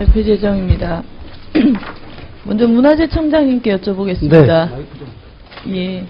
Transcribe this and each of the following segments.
발표 재정입니다. 먼저 문화재 청장님께 여쭤보겠습니다. 예.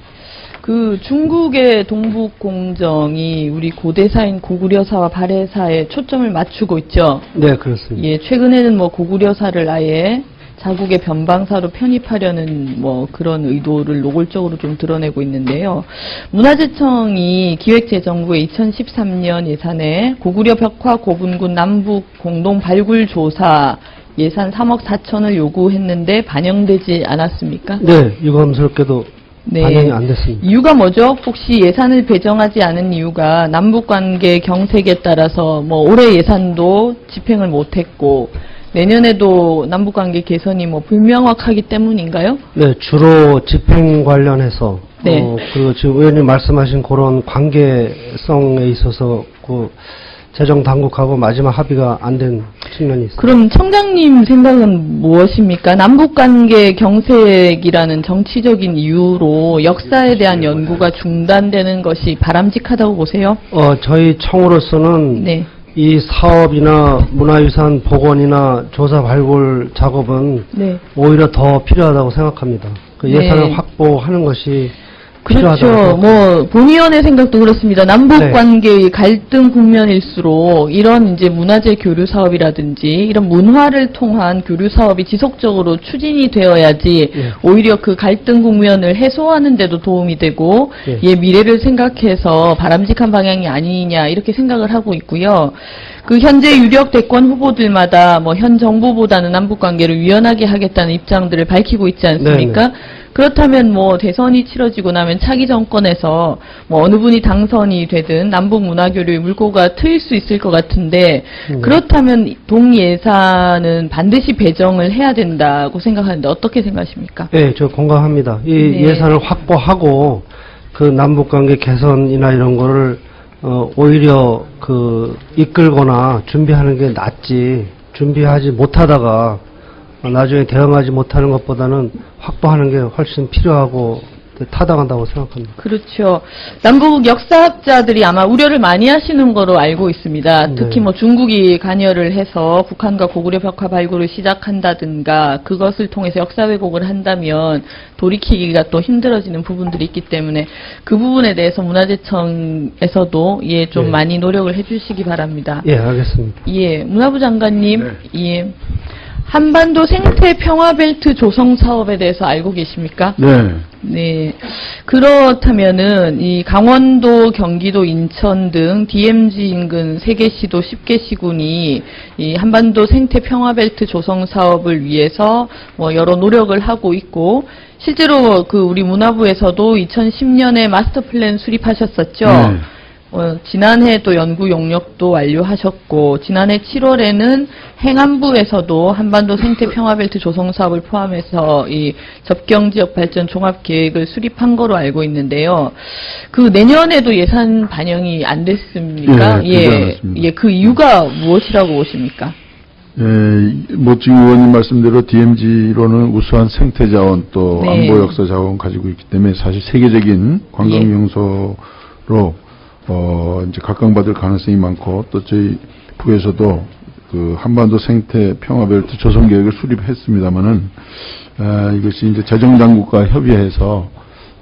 그 중국의 동북 공정이 우리 고대사인 고구려사와 발해사에 초점을 맞추고 있죠. 네, 그렇습니다. 예, 최근에는 뭐 고구려사를 아예 자국의 변방사로 편입하려는 뭐 그런 의도를 노골적으로 좀 드러내고 있는데요. 문화재청이 기획재정부의 2013년 예산에 고구려 벽화 고분군 남북 공동 발굴 조사 예산 3억 4천을 요구했는데 반영되지 않았습니까? 네, 유감스럽게도 네. 반영이 안 됐습니다. 이유가 뭐죠? 혹시 예산을 배정하지 않은 이유가 남북 관계 경색에 따라서 뭐 올해 예산도 집행을 못했고 내년에도 남북 관계 개선이 뭐 불명확하기 때문인가요? 네, 주로 집행 관련해서 네. 어, 그리고 지금 의원님 말씀하신 그런 관계성에 있어서 그 재정 당국하고 마지막 합의가 안 된 측면이 있습니다. 그럼 청장님 생각은 무엇입니까? 남북 관계 경색이라는 정치적인 이유로 역사에 대한 연구가 중단되는 것이 바람직하다고 보세요? 어, 저희 청으로서는 네. 이 사업이나 문화유산 복원이나 조사 발굴 작업은 네. 오히려 더 필요하다고 생각합니다. 그 네. 예산을 확보하는 것이 그렇죠. 뭐 본의원의 생각도 그렇습니다. 남북 네. 관계의 갈등 국면일수록 이런 이제 문화재 교류 사업이라든지 이런 문화를 통한 교류 사업이 지속적으로 추진이 되어야지 예. 오히려 그 갈등 국면을 해소하는 데도 도움이 되고 예. 예, 미래를 생각해서 바람직한 방향이 아니냐 이렇게 생각을 하고 있고요. 그 현재 유력 대권 후보들마다 뭐 현 정부보다는 남북 관계를 유연하게 하겠다는 입장들을 밝히고 있지 않습니까? 네네. 그렇다면 뭐 대선이 치러지고 나면 차기 정권에서 뭐 어느 분이 당선이 되든 남북 문화 교류의 물꼬가 트일 수 있을 것 같은데 음. 그렇다면 동 예산은 반드시 배정을 해야 된다고 생각하는데 어떻게 생각하십니까? 네, 저 공감합니다. 이 네. 예산을 확보하고 그 남북 관계 개선이나 이런 거를 어, 오히려 그 이끌거나 준비하는 게 낫지 준비하지 못하다가 어, 나중에 대응하지 못하는 것보다는 확보하는 게 훨씬 필요하고 타당하다고 생각합니다. 그렇죠. 남북 역사학자들이 아마 우려를 많이 하시는 거로 알고 있습니다. 네. 특히 뭐 중국이 관여를 해서 북한과 고구려 벽화 발굴을 시작한다든가 그것을 통해서 역사 왜곡을 한다면 돌이키기가 또 힘들어지는 부분들이 있기 때문에 그 부분에 대해서 문화재청에서도 예 좀 네. 많이 노력을 해주시기 바랍니다. 예, 알겠습니다. 예, 문화부 장관님, 네. 예. 한반도 생태 평화 벨트 조성 사업에 대해서 알고 계십니까? 네. 네. 그렇다면은 이 강원도, 경기도, 인천 등 DMZ 인근 3개 시도 10개 시군이 이 한반도 생태 평화 벨트 조성 사업을 위해서 뭐 여러 노력을 하고 있고 실제로 그 우리 문화부에서도 2010년에 마스터 플랜 수립하셨었죠. 네. 어, 지난해 또 연구 용역도 완료하셨고 지난해 7월에는 행안부에서도 한반도 생태 평화벨트 조성 사업을 포함해서 이 접경 지역 발전 종합 계획을 수립한 거로 알고 있는데요. 그 내년에도 예산 반영이 안 됐습니까? 예, 되지 않았습니다. 예, 그 이유가 무엇이라고 보십니까? 에, 뭐 지금 의원님 말씀대로 DMZ로는 우수한 생태 자원 또 네. 안보 역사 자원 가지고 있기 때문에 사실 세계적인 관광 예. 명소로 어 이제 각광받을 가능성이 많고 또 저희 부에서도 그 한반도 생태 평화벨트 조성 계획을 수립했습니다마는 아, 이것이 이제 재정 당국과 협의해서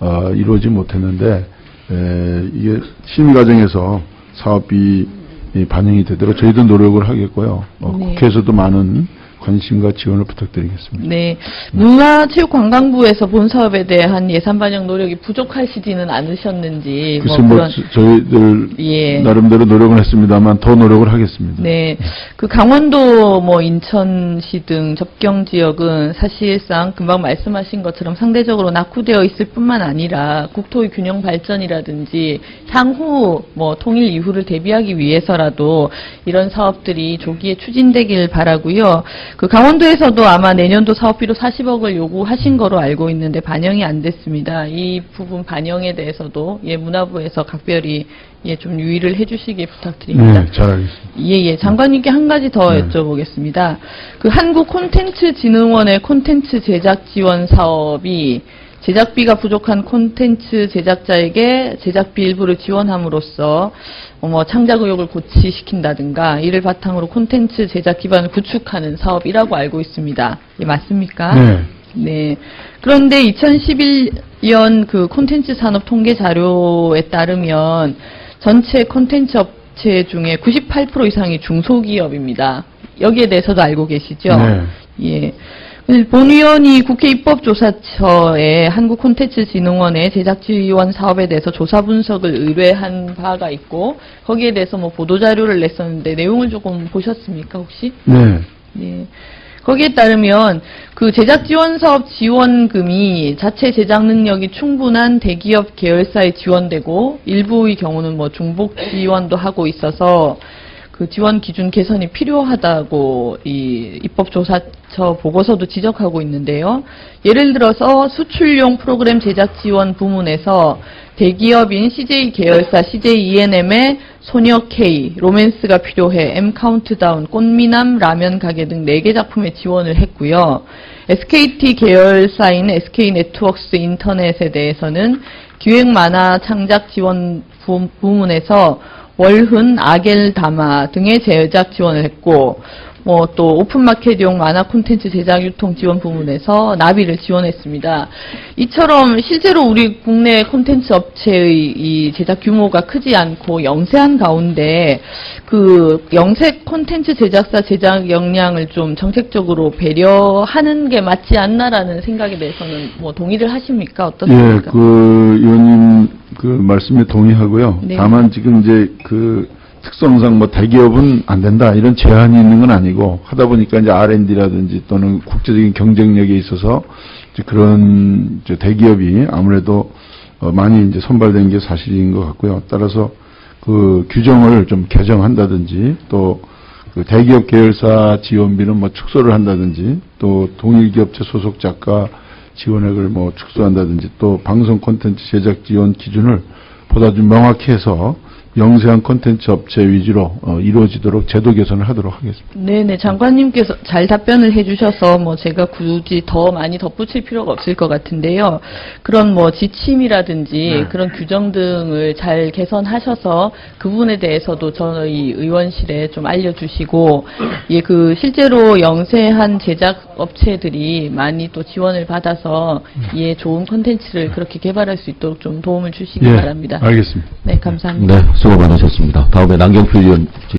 어, 이루어지 못했는데 에, 이게 심의 과정에서 사업이 이 반영이 되도록 저희도 노력을 하겠고요. 어, 네. 국회에서도 많은 관심과 지원을 부탁드리겠습니다. 네. 문화체육관광부에서 본 사업에 대한 예산 반영 노력이 부족하시지는 않으셨는지 글쎄 뭐 저- 저희들 예. 나름대로 노력은 했습니다만 더 노력을 하겠습니다. 네, 그 강원도 뭐 인천시 등 접경 지역은 사실상 금방 말씀하신 것처럼 상대적으로 낙후되어 있을 뿐만 아니라 국토의 균형 발전이라든지 향후 뭐 통일 이후를 대비하기 위해서라도 이런 사업들이 조기에 추진되길 바라고요. 그 강원도에서도 아마 내년도 사업비로 40억을 요구하신 거로 알고 있는데 반영이 안 됐습니다. 이 부분 반영에 대해서도 예 문화부에서 각별히 예좀 유의를 해주시기 부탁드립니다. 네, 잘 알겠습니다. 예, 예. 장관님께 한 가지 더 네. 여쭤보겠습니다. 그 한국 콘텐츠 진흥원의 콘텐츠 제작 지원 사업이 제작비가 부족한 콘텐츠 제작자에게 제작비 일부를 지원함으로써 어, 뭐 창작 의욕을 고취시킨다든가 이를 바탕으로 콘텐츠 제작 기반을 구축하는 사업이라고 알고 있습니다. 예, 맞습니까? 네. 네. 그런데 2011년 그 콘텐츠 산업 통계 자료에 따르면 전체 콘텐츠 업체 중에 98% 이상이 중소기업입니다. 여기에 대해서도 알고 계시죠? 네. 예. 본 의원이 국회 입법조사처에 한국콘텐츠진흥원의 제작 지원 사업에 대해서 조사 분석을 의뢰한 바가 있고 거기에 대해서 뭐 보도 자료를 냈었는데 내용을 조금 보셨습니까 혹시? 네. 네. 거기에 따르면 그 제작 지원 사업 지원금이 자체 제작 능력이 충분한 대기업 계열사에 지원되고 일부의 경우는 뭐 중복 지원도 하고 있어서 그 지원 기준 개선이 필요하다고 이 입법조사처 보고서도 지적하고 있는데요. 예를 들어서 수출용 프로그램 제작 지원 부문에서 대기업인 CJ 계열사 CJ E&M의 소녀 K, 로맨스가 필요해, M 카운트다운, 꽃미남 라면 가게 등 4개 작품에 지원을 했고요. SKT 계열사인 SK 네트워크스 인터넷에 대해서는 기획 만화 창작 지원 부- 부문에서 월흔, 아겔 다마 등의 제작 지원을 했고, 뭐 또 오픈마켓용 만화 콘텐츠 제작 유통 지원 부문에서 나비를 지원했습니다. 이처럼 실제로 우리 국내 콘텐츠 업체의 이 제작 규모가 크지 않고 영세한 가운데 그 영세 콘텐츠 제작사 제작 역량을 좀 정책적으로 배려하는 게 맞지 않나라는 생각에 대해서는 뭐 동의를 하십니까? 예, 어떻습니까? 그 의원님 그 말씀에 동의하고요. 네. 다만 지금 이제 그 특성상 뭐 대기업은 안 된다 이런 제한이 있는 건 아니고 하다 보니까 이제 R&D라든지 또는 국제적인 경쟁력에 있어서 이제 그런 이제 대기업이 아무래도 어, 많이 이제 선발된 게 사실인 것 같고요. 따라서 그 규정을 좀 개정한다든지 또 그 대기업 계열사 지원비는 뭐 축소를 한다든지 또 동일기업체 소속 작가 지원액을 뭐 축소한다든지 또 방송 콘텐츠 제작 지원 기준을 보다 좀 명확히 해서 영세한 콘텐츠 업체 위주로 어, 이루어지도록 제도 개선을 하도록 하겠습니다. 네네, 장관님께서 잘 답변을 해주셔서 뭐 제가 굳이 더 많이 덧붙일 필요가 없을 것 같은데요. 그런 뭐 지침이라든지 네. 그런 규정 등을 잘 개선하셔서 그 부분에 대해서도 저희 의원실에 좀 알려주시고, 예, 그 실제로 영세한 제작 업체들이 많이 또 지원을 받아서 예, 좋은 콘텐츠를 그렇게 개발할 수 있도록 좀 도움을 주시기 바랍니다. 알겠습니다. 네, 감사합니다. 네, 수고 많으셨습니다. 다음에 남경필 의원